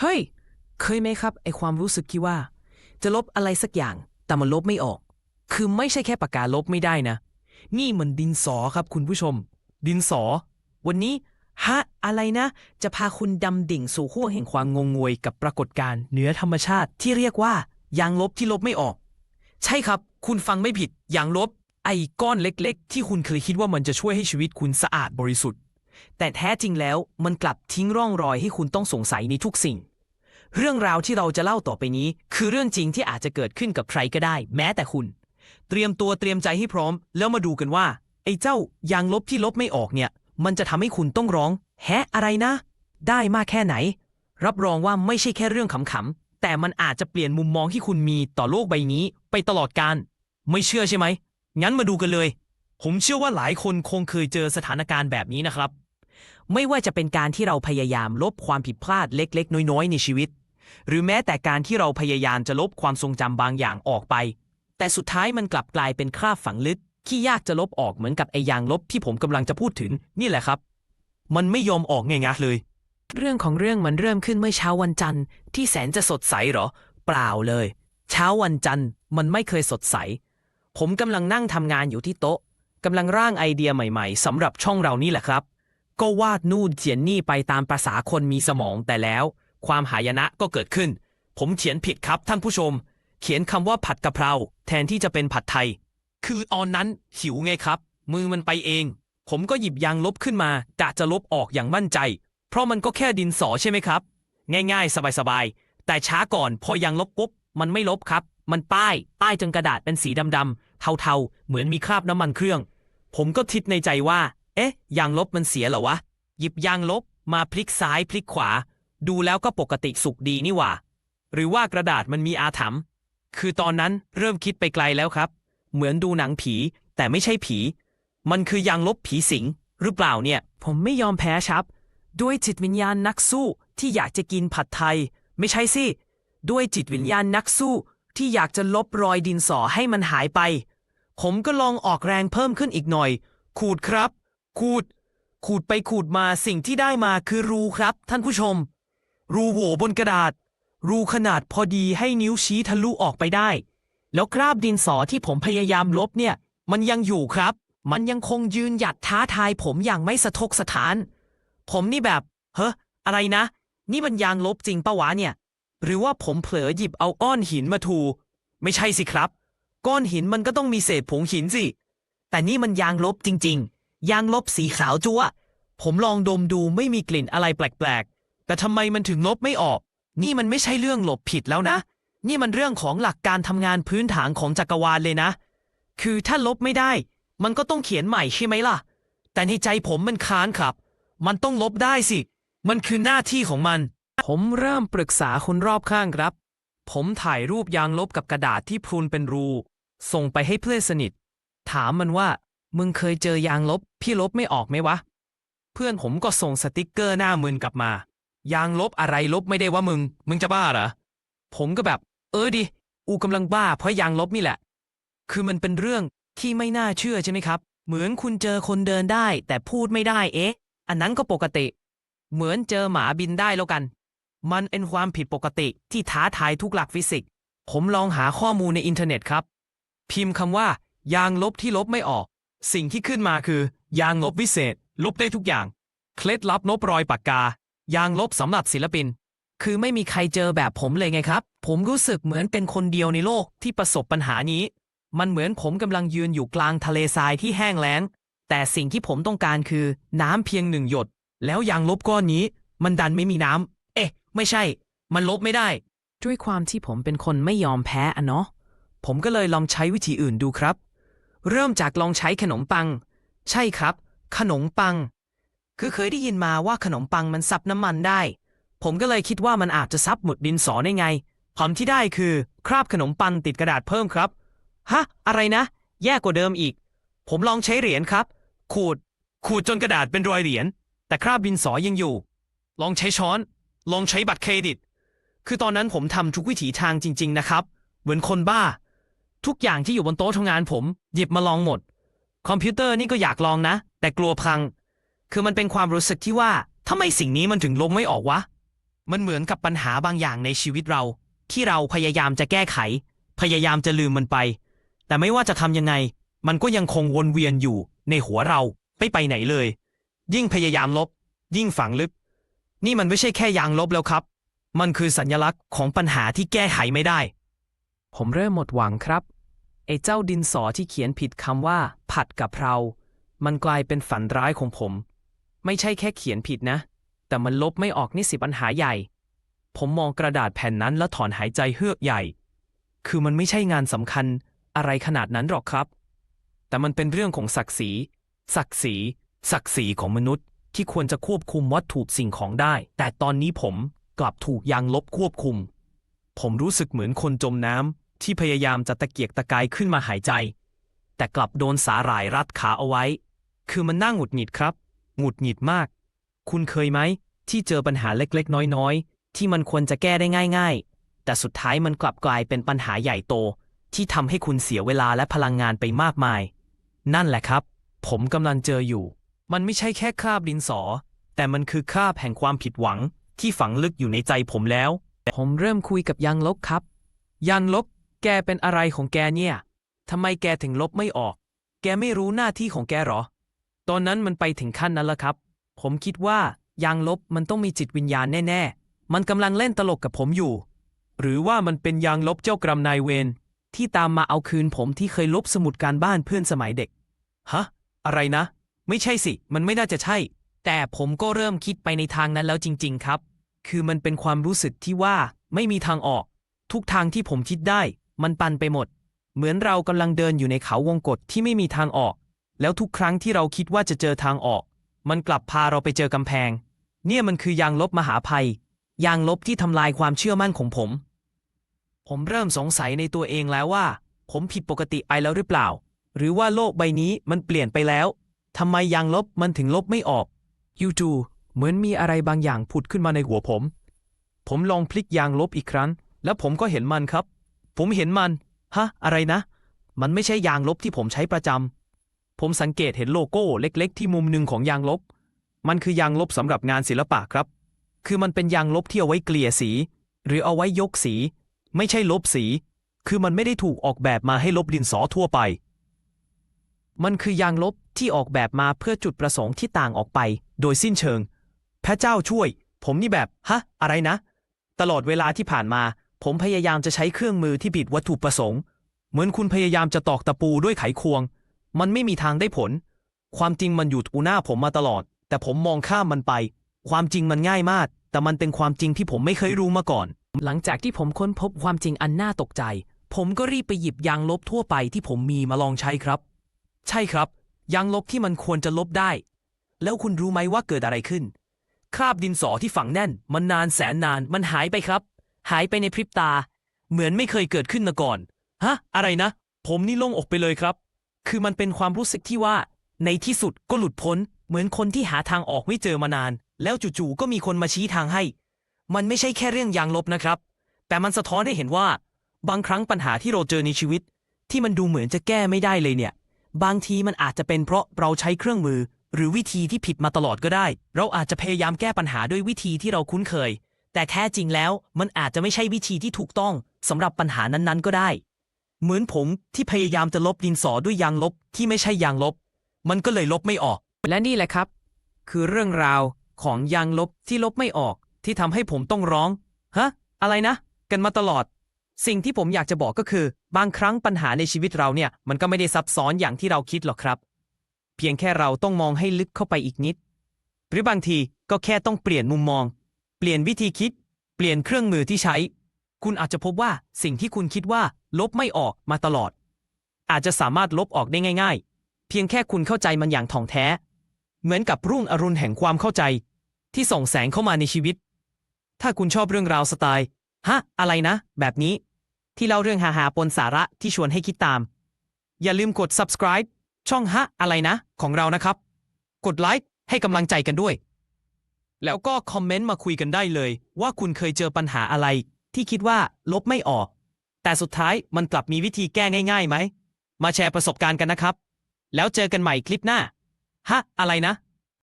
เฮ้ย เคยไหมครับไอความรู้สึกที่ว่า จะลบอะไรสักอย่าง แต่มันลบไม่ออก คือไม่ใช่แค่ปากกาลบไม่ได้นะ นี่มันดินสอครับคุณผู้ชม ดินสอ วันนี้ฮะอะไรนะ จะพาคุณดำดิ่งสู่ขั้วแห่งความงงงวยกับปรากฏการณ์เหนือธรรมชาติที่เรียกว่ายางลบที่ลบไม่ออก ใช่ครับ คุณฟังไม่ผิดยางลบ ไอ้ก้อนเล็ก ๆ ที่คุณเคยคิดว่ามันจะช่วยให้ชีวิตคุณสะอาดบริสุทธิ์ แต่แท้จริงแล้วมันกลับทิ้งร่องรอยให้คุณต้องสงสัยในทุกสิ่ง เรื่องราวที่เราจะเล่าต่อไปนี้ คือเรื่องจริงที่อาจจะเกิดขึ้นกับใครก็ได้ แม้แต่คุณ เตรียมตัวเตรียมใจให้พร้อม แล้วมาดูกันว่า ไอ้เจ้ายางลบที่ลบไม่ออกเนี่ย มันจะทำให้คุณต้องร้อง แฮะอะไรนะ ได้มากแค่ไหน รับรองว่าไม่ใช่แค่เรื่องขำๆแต่มันอาจจะเปลี่ยนมุมมองที่คุณมีต่อโลกใบนี้ ไปตลอดกาลไม่เชื่อใช่ไหมงั้นมาดูกันเลย ผมเชื่อว่าหลายคนคงเคยเจอสถานการณ์แบบนี้นะครับ ไม่ว่าจะเป็นการที่เราพยายามลบความผิดพลาดเล็ก ๆ น้อย ๆ ในชีวิต หรือแม้แต่การที่เราพยายามจะลบความทรงจำบางอย่างออกไป แต่สุดท้ายมันกลับกลายเป็นคราบฝังลึกที่ยากจะลบออกเหมือนกับไอ้ยางลบที่ผมกำลังจะพูดถึง นี่แหละครับ มันไม่ยอมออกง่ายๆเลย เรื่องของเรื่องมันเริ่มขึ้นเมื่อเช้าวันจันทร์ที่แสนจะสดใสเหรอ เปล่าเลย เช้าวันจันทร์มันไม่เคยสดใส ผมกำลังนั่งทำงานอยู่ที่โต๊ะกำลังร่างไอเดียใหม่ๆสำหรับช่องเรานี่แหละครับ ก็วาดนู่นเขียนนี่ไปตามประษาคนมีสมองแต่แล้ว ความหายนะก็เกิดขึ้น ผมเขียนผิดครับท่านผู้ชม เขียนคำว่าผัดกะเพราแทนที่จะเป็นผัดไทย คือตอนนั้นหิวไงครับ มือมันไปเอง ผมก็หยิบยางลบขึ้นมากะจะลบออกอย่างมั่นใจ เพราะมันก็แค่ดินสอใช่ไหมครับ ง่ายๆ สบายๆ แต่ช้าก่อนพอยางลบปุ๊บมันไม่ลบครับ มันป้าย ป้ายจนกระดาษเป็นสีดำๆเทาๆ เหมือนมีคราบน้ำมันเครื่อง ผมก็คิดในใจว่า เอ๊ะ ยางลบมันเสียเหรอวะ หยิบยางลบมาพลิกซ้ายพลิกขวา ดูแล้วก็ปกติสุขดีนี่หว่า หรือว่ากระดาษมันมีอาถรรพ์คือตอนนั้นเริ่มคิดไปไกลแล้วครับ เหมือนดูหนังผี แต่ไม่ใช่ผี มันคือยางลบผีสิง หรือเปล่าเนี่ย ผมไม่ยอมแพ้ครับ ด้วยจิตวิญญาณนักสู้ที่อยากจะกินผัดไทย ไม่ใช่สิ ด้วยจิตวิญญาณนักสู้ที่อยากจะลบรอยดินสอให้มันหายไป ผมก็ลองออกแรงเพิ่มขึ้นอีกหน่อย ขูดครับ ขูด ขูดไปขูดมาสิ่งที่ได้มาคือรูครับ ท่านผู้ชม รูโหว่บนกระดาษ รูขนาดพอดีให้นิ้วชี้ทะลุออกไปได้ แล้วคราบดินสอที่ผมพยายามลบเนี่ย มันยังอยู่ครับ มันยังคงยืนหยัดท้าทายผมอย่างไม่สะทกสะถาน ผมนี่แบบ เฮ้ออะไรนะ นี่มันยางลบจริงปะวะเนี่ย หรือว่าผมเผลอหยิบเอาก้อนหินมาถู ไม่ใช่สิครับ ก้อนหินมันก็ต้องมีเศษผงหินสิ แต่นี่มันยางลบจริง ๆ ยางลบสีขาวจัวะผมลองดมดูไม่มีกลิ่นอะไรแปลกๆ แต่ทำไมมันถึงลบไม่ออก นี่มันไม่ใช่เรื่องหลบผิดแล้วนะ นี่มันเรื่องของหลักการทำงานพื้นฐานของจักรวาลเลยนะ คือถ้าลบไม่ได้ มันก็ต้องเขียนใหม่ใช่ไหมล่ะ แต่ในใจผมมันค้านครับ มันต้องลบได้สิ มันคือหน้าที่ของมัน ผมเริ่มปรึกษาคนรอบข้างครับ ผมถ่ายรูปยางลบกับกระดาษที่พรุนเป็นรู ส่งไปให้เพื่อนสนิท ถามมันว่า มึงเคยเจอยางลบ พี่ลบไม่ออกไหมวะ เพื่อนผมก็ส่งสติกเกอร์หน้ามึนกลับมา ยางลบอะไรลบไม่ได้ว่ามึง มึงจะบ้าเหรอ ผมก็แบบ เออดิ อูกำลังบ้าเพราะยางลบนี่แหละ คือมันเป็นเรื่องที่ไม่น่าเชื่อใช่ไหมครับ เหมือนคุณเจอคนเดินได้ แต่พูดไม่ได้ เอ๊ะ อันนั้นก็ปกติ เหมือนเจอหมาบินได้แล้วกัน มันเป็นความผิดปกติที่ท้าทายทุกหลักฟิสิกส์ ผมลองหาข้อมูลในอินเทอร์เน็ตครับ พิมพ์คำว่า ยางลบที่ลบไม่ออก สิ่งที่ขึ้นมาคือ ยางลบวิเศษ ลบได้ทุกอย่าง เคล็ดลับลบรอยปากกา ยางลบสำหรับศิลปิน คือไม่มีใครเจอแบบผมเลยไงครับ ผมรู้สึกเหมือนเป็นคนเดียวในโลกที่ประสบปัญหานี้ มันเหมือนผมกำลังยืนอยู่กลางทะเลทรายที่แห้งแล้ง แต่สิ่งที่ผมต้องการคือน้ำเพียงหนึ่งหยด แล้วยางลบก้อนนี้ มันดันไม่มีน้ำเอ๊ะ ไม่ใช่ มันลบไม่ได้ ด้วยความที่ผมเป็นคนไม่ยอมแพ้อะเนาะผมก็เลยลองใช้วิธีอื่นดูครับ เริ่มจากลองใช้ขนมปัง ใช่ครับ ขนมปัง คือเคยได้ยินมาว่าขนมปังมันซับน้ำมันได้ ผมก็เลยคิดว่ามันอาจจะซับหมึกดินสอได้ไงผลที่ได้คือ คราบขนมปังติดกระดาษเพิ่มครับ ฮะ อะไรนะ แย่กว่าเดิมอีก ผมลองใช้เหรียญครับ ขูด ขูดจนกระดาษเป็นรอยเหรียญ แต่คราบดินสอยังอยู่ ลองใช้ช้อน ลองใช้บัตรเครดิต คือตอนนั้นผมทำทุกวิถีทางจริง ๆ นะครับ เหมือนคนบ้า ทุกอย่างที่อยู่บนโต๊ะทำงานผม หยิบมาลองหมด คอมพิวเตอร์นี่ก็อยากลองนะ แต่กลัวพัง คือมันเป็นความรู้สึกที่ว่าทำไมสิ่งนี้มันถึงลบไม่ออกวะ มันเหมือนกับปัญหาบางอย่างในชีวิตเรา ที่เราพยายามจะแก้ไข พยายามจะลืมมันไป แต่ไม่ว่าจะทำยังไง มันก็ยังคงวนเวียนอยู่ในหัวเราไม่ไปไหนเลย ยิ่งพยายามลบ ยิ่งฝังลึก นี่มันไม่ใช่แค่ยางลบแล้วครับ มันคือสัญลักษณ์ของปัญหาที่แก้ไขไม่ได้ ผมเริ่มหมดหวังครับ ไอ้เจ้าดินสอที่เขียนผิดคำว่า ผัดกับเรา มันกลายเป็นฝันร้ายของผม ไม่ใช่แค่เขียนผิดนะ แต่มันลบไม่ออกนี่สิปัญหาใหญ่ ผมมองกระดาษแผ่นนั้นแล้วถอนหายใจเฮือกใหญ่ คือมันไม่ใช่งานสำคัญอะไรขนาดนั้นหรอกครับ แต่มันเป็นเรื่องของศักดิ์ศรี ศักดิ์ศรี ศักดิ์ศรีของมนุษย์ ที่ควรจะควบคุมวัตถุสิ่งของได้ แต่ตอนนี้ผมกลับถูกยางลบควบคุม ผมรู้สึกเหมือนคนจมน้ำที่พยายามจะตะเกียกตะกายขึ้นมาหายใจ แต่กลับโดนสาหร่ายรัดขาเอาไว้ คือมันน่าหงุดหงิดครับ หงุดหงิดมาก คุณเคยไหม ที่เจอปัญหาเล็กๆ น้อยๆ ที่มันควรจะแก้ได้ง่าย ๆ แต่สุดท้ายมันกลับกลายเป็นปัญหาใหญ่โต ที่ทำให้คุณเสียเวลาและพลังงานไปมากมาย นั่นแหละครับ ผมกำลังเจออยู่ มันไม่ใช่แค่คราบดินสอ แต่มันคือคราบแห่งความผิดหวัง ที่ฝังลึกอยู่ในใจผมแล้ว ผมเริ่มคุยกับยังลบครับ ยันลบ แกเป็นอะไรของแกเนี่ยทำไมแกถึงลบไม่ออก แกไม่รู้หน้าที่ของแกหรอ ตอนนั้นมันไปถึงขั้นนั้นแล้วครับ ผมคิดว่ายางลบมันต้องมีจิตวิญญาณแน่ๆ มันกำลังเล่นตลกกับผมอยู่ หรือว่ามันเป็นยางลบเจ้ากรรมนายเวรที่ตามมาเอาคืนผมที่เคยลบสมุดการบ้านเพื่อนสมัยเด็ก ฮะ อะไรนะ ไม่ใช่สิ มันไม่น่าจะใช่ แต่ผมก็เริ่มคิดไปในทางนั้นแล้วจริง ๆ ครับ คือมันเป็นความรู้สึกที่ว่าไม่มีทางออก ทุกทางที่ผมคิดได้ มันปันไปหมด เหมือนเรากำลังเดินอยู่ในเขาวงกฏที่ไม่มีทางออก แล้วทุกครั้งที่เราคิดว่าจะเจอทางออก มันกลับพาเราไปเจอกำแพง เนี่ยมันคือยางลบมหาภัย ยางลบที่ทำลายความเชื่อมั่นของผม ผมเริ่มสงสัยในตัวเองแล้วว่า ผมผิดปกติไปแล้วหรือเปล่า หรือว่าโลกใบนี้มันเปลี่ยนไปแล้วทำไมยางลบมันถึงลบไม่ออกยูจูเหมือนมีอะไรบางอย่างผุดขึ้นมาในหัวผม ผมลองพลิกยางลบอีกครั้ง แล้วผมก็เห็นมันครับ ผมเห็นมัน ฮะ อะไรนะ มันไม่ใช่ยางลบที่ผมใช้ประจำ ผมสังเกตเห็นโลโก้เล็กๆ ที่มุมหนึ่งของยางลบ มันคือยางลบสำหรับงานศิลปะครับ คือมันเป็นยางลบที่เอาไว้เกลี่ยสี หรือเอาไว้ยกสี ไม่ใช่ลบสี คือมันไม่ได้ถูกออกแบบมาให้ลบดินสอทั่วไป มันคือยางลบที่ออกแบบมาเพื่อจุดประสงค์ที่ต่างออกไป โดยสิ้นเชิง พระเจ้าช่วย ผมนี่แบบ ฮะ อะไรนะ ตลอดเวลาที่ผ่านมา ผมพยายามจะใช้เครื่องมือที่ผิดวัตถุประสงค์ เหมือนคุณพยายามจะตอกตะปูด้วยไขควง มันไม่มีทางได้ผล ความจริงมันอยู่ตูหน้าผมมาตลอด แต่ผมมองข้ามมันไป ความจริงมันง่ายมาก แต่มันเป็นความจริงที่ผมไม่เคยรู้มาก่อน หลังจากที่ผมค้นพบความจริงอันน่าตกใจ ผมก็รีบไปหยิบยางลบทั่วไปที่ผมมีมาลองใช้ครับ ใช่ครับ ยางลบที่มันควรจะลบได้ แล้วคุณรู้ไหมว่าเกิดอะไรขึ้น คราบดินสอที่ฝังแน่น มันนานแสนนาน มันหายไปครับ หายไปในพริบตา เหมือนไม่เคยเกิดขึ้นมาก่อน ฮะ อะไรนะ ผมนี่โล่งอกไปเลยครับ คือมันเป็นความรู้สึกที่ว่า ในที่สุดก็หลุดพ้น เหมือนคนที่หาทางออกไม่เจอมานาน แล้วจู่ๆก็มีคนมาชี้ทางให้ มันไม่ใช่แค่เรื่องยางลบนะครับ แต่มันสะท้อนให้เห็นว่า บางครั้งปัญหาที่เราเจอในชีวิต ที่มันดูเหมือนจะแก้ไม่ได้เลยเนี่ย บางทีมันอาจจะเป็นเพราะเราใช้เครื่องมือ หรือวิธีที่ผิดมาตลอดก็ได้ เราอาจจะพยายามแก้ปัญหาด้วยวิธีที่เราคุ้นเคย แต่แท้จริงแล้วมันอาจจะไม่ใช่วิธีที่ถูกต้องสำหรับปัญหานั้นๆ ก็ได้ เหมือนผมที่พยายามจะลบดินสอด้วยยางลบที่ไม่ใช่ยางลบ มันก็เลยลบไม่ออก และนี่แหละครับ คือเรื่องราวของยางลบที่ลบไม่ออก ที่ทำให้ผมต้องร้อง ฮะ อะไรนะ กันมาตลอด สิ่งที่ผมอยากจะบอกก็คือ บางครั้งปัญหาในชีวิตเราเนี่ย มันก็ไม่ได้ซับซ้อนอย่างที่เราคิดหรอกครับ เพียงแค่เราต้องมองให้ลึกเข้าไปอีกนิด หรือบางทีก็แค่ต้องเปลี่ยนมุมมอง เปลี่ยนวิธีคิด เปลี่ยนเครื่องมือที่ใช้ คุณอาจจะพบว่าสิ่งที่คุณคิดว่า ลบไม่ออกมาตลอด อาจจะสามารถลบออกได้ง่าย ๆ เพียงแค่คุณเข้าใจมันอย่างถ่องแท้ เหมือนกับรุ่งอรุณแห่งความเข้าใจ ที่ส่องแสงเข้ามาในชีวิต ถ้าคุณชอบเรื่องราวสไตล์ ฮะ อะไรนะ แบบนี้ ที่เล่าเรื่องฮาๆปนสาระที่ชวนให้คิดตาม อย่าลืมกด subscribe ช่องฮะอะไรนะ ของเรานะครับ กดไลค์ให้กำลังใจกันด้วย แล้วก็คอมเมนต์มาคุยกันได้เลย ว่าคุณเคยเจอปัญหาอะไร ที่คิดว่าลบไม่ออก แต่สุดท้ายมันกลับมีวิธีแก้ง่ายๆไหม มาแชร์ประสบการณ์กันนะครับ แล้วเจอกันใหม่คลิปหน้า ฮะ อะไรนะ